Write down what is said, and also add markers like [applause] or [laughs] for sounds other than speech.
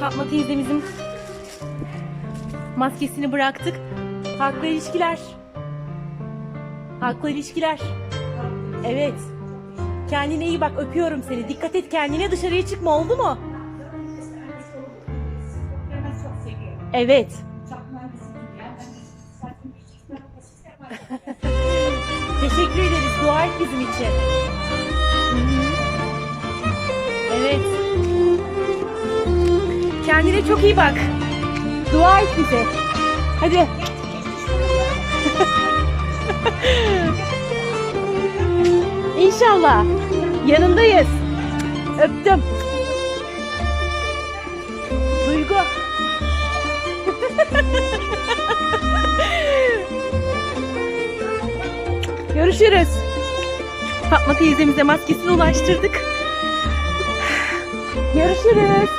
Fatma teyzemizin maskesini bıraktık. Halkla ilişkiler. Halkla ilişkiler. Evet. Kendine iyi bak öpüyorum seni. Dikkat et kendine dışarıya çıkma oldu mu? Evet. Teşekkür ederiz. Dua et bizim için. Kendine çok iyi bak. Dua et bize. Hadi. [laughs] İnşallah. Yanındayız. Öptüm. Duygu. [laughs] Görüşürüz. Fatma teyzemize maskesini ulaştırdık. [sighs] Görüşürüz.